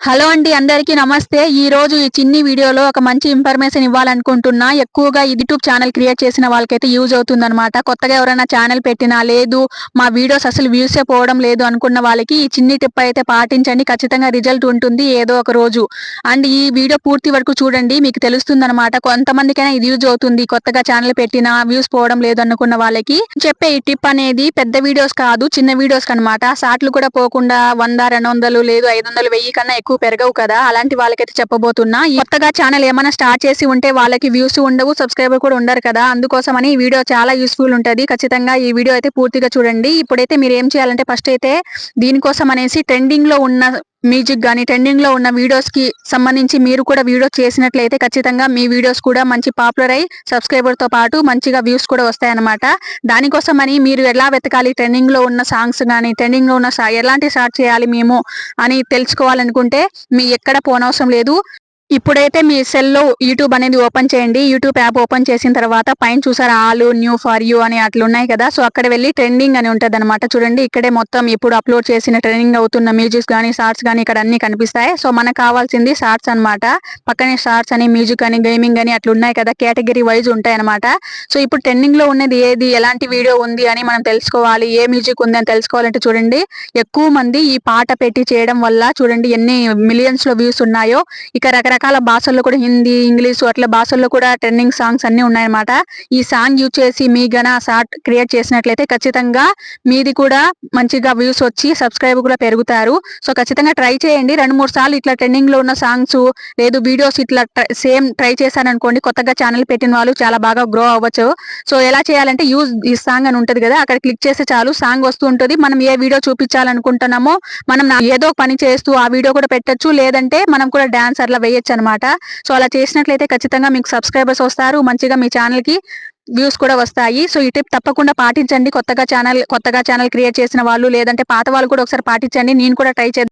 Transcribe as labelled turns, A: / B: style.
A: Hello అండి అందరికీ నమస్తే. ఈ రోజు ఈ చిన్ని వీడియోలో ఒక మంచి ఇన్ఫర్మేషన్ ఇవ్వాలనుకుంటున్నా. ఎక్కువగా యూట్యూబ్ ఛానల్ క్రియేట్ చేసిన వాళ్ళకైతే యూజ్ అవుతుందన్నమాట. కొత్తగా ఎవరైనా ఛానల్ పెట్టినా లేదు మా వీడియోస్ అసలు వ్యూసే పోవడం లేదు అనుకున్న వాళ్ళకి ఈ చిన్ని టిప్ అయితే పాటించండి. ఖచ్చితంగా రిజల్ట్ ఉంటుంది ఏదో ఒక రోజు. అండ్ ఈ వీడియో పూర్తి వరకు చూడండి మీకు తెలుస్తుంది అనమాట కొంతమందికైనా ఇది యూజ్ అవుతుంది. కొత్తగా ఛానల్ పెట్టినా వ్యూస్ పోవడం లేదు అనుకున్న వాళ్ళకి. చెప్పే ఈ టిప్ అనేది పెద్ద వీడియోస్ కాదు చిన్న వీడియోస్ అనమాట షార్ట్లు కూడా పోకుండా వంద రెండు వందలు లేదు ఐదు వందలు వెయ్యి కన్నా ఎక్కువ పెరగవు కదా? అలాంటి వాళ్ళకైతే చెప్పబోతున్నా. ఈ కొత్తగా ఛానల్ ఏమైనా స్టార్ట్ చేసి ఉంటే వాళ్ళకి వ్యూస్ ఉండవు సబ్స్క్రైబర్ కూడా ఉండరు కదా? అందుకోసమని ఈ వీడియో చాలా యూస్ఫుల్ ఉంటది. ఖచ్చితంగా ఈ వీడియో అయితే పూర్తిగా చూడండి. ఇప్పుడైతే మీరు ఏం చేయాలంటే ఫస్ట్ అయితే దీనికోసం అనేసి ట్రెండింగ్లో ఉన్న మ్యూజిక్ కానీ ట్రెండింగ్లో ఉన్న వీడియోస్కి సంబంధించి మీరు కూడా వీడియో చేసినట్లయితే ఖచ్చితంగా మీ వీడియోస్ కూడా మంచి పాపులర్ అయి సబ్స్క్రైబర్తో పాటు మంచిగా వ్యూస్ కూడా వస్తాయన్నమాట. దానికోసం అని మీరు ఎలా వెతకాలి ట్రెండింగ్లో ఉన్న సాంగ్స్ కానీ ట్రెండింగ్లో ఉన్న ఎలాంటి స్టార్ట్ చేయాలి మేము అని తెలుసుకోవాలనుకుంటే మీ ఎక్కడ పోనవసరం లేదు. ఇప్పుడైతే మీ సెల్లో యూట్యూబ్ అనేది ఓపెన్ చేయండి. యూట్యూబ్ యాప్ ఓపెన్ చేసిన తర్వాత పైన చూసారు ఆలు న్యూ ఫర్ యూ అని అట్లా ఉన్నాయి కదా. సో అక్కడ వెళ్ళి ట్రెండింగ్ అని ఉంటుంది అనమాట చూడండి ఇక్కడే మొత్తం ఇప్పుడు అప్లోడ్ చేసిన ట్రెండింగ్ అవుతున్న మ్యూజిక్స్ కానీ షార్ట్స్ కానీ ఇక్కడ అన్ని కనిపిస్తాయి. సో మనకు కావాల్సింది షార్ట్స్ అన్నమాట. పక్కనే షార్ట్స్ అని మ్యూజిక్ అని గేమింగ్ అని అట్లా ఉన్నాయి కదా. కేటగిరీ వైజ్ ఉంటాయి అనమాట సో ఇప్పుడు ట్రెండింగ్లో ఉన్నది ఏది ఎలాంటి వీడియో ఉంది అని మనం తెలుసుకోవాలి. ఏ మ్యూజిక్ ఉంది అని తెలుసుకోవాలంటే చూడండి ఎక్కువ మంది ఈ పాట పెట్టి చేయడం వల్ల చూడండి ఎన్ని మిలియన్స్లో వ్యూస్ ఉన్నాయో ఇక రకరకాల భాషల్లో కూడా హిందీ ఇంగ్లీష్ అట్లా భాషల్లో కూడా ట్రెండింగ్ సాంగ్స్ అన్ని ఉన్నాయన్నమాట. ఈ సాంగ్ యూజ్ చేసి మీ గన షార్ట్ క్రియేట్ చేసినట్లయితే ఖచ్చితంగా మీది కూడా మంచిగా వ్యూస్ వచ్చి సబ్స్క్రైబ్ కూడా పెరుగుతారు. సో ఖచ్చితంగా ట్రై చేయండి. రెండు మూడు సార్లు ఇట్లా ట్రెండింగ్లో ఉన్న సాంగ్స్ లేదు వీడియోస్ ఇట్లా సేమ్ ట్రై చేశారనుకోండి కొత్తగా ఛానల్ పెట్టిన వాళ్ళు చాలా బాగా గ్రో అవ్వచ్చు. సో ఎలా చేయాలంటే యూజ్ ఈ సాంగ్ అని ఉంటుంది కదా అక్కడ క్లిక్ చేస్తే చాలు సాంగ్ వస్తూ ఉంటుంది. మనం ఏ వీడియో చూపించాలనుకుంటున్నామో మనం ఏదో పని చేస్తూ ఆ వీడియో కూడా పెట్టొచ్చు. లేదంటే మనం కూడా డాన్స్ అట్లా వేయచ్చు. అనమాట. సో అలా చేసినట్లయితే ఖచ్చితంగా మీకు సబ్స్క్రైబర్స్ వస్తారు. మంచిగా మీ ఛానల్కి వ్యూస్ కూడా వస్తాయి. సో ఈ టిప్ తప్పకుండా పాటించండి. కొత్తగా ఛానల్ కొత్తగా ఛానల్ క్రియేట్ చేసిన వాళ్ళు లేదంటే పాత వాళ్ళు కూడా ఒకసారి పాటించండి. నేను కూడా ట్రై చేద్దాం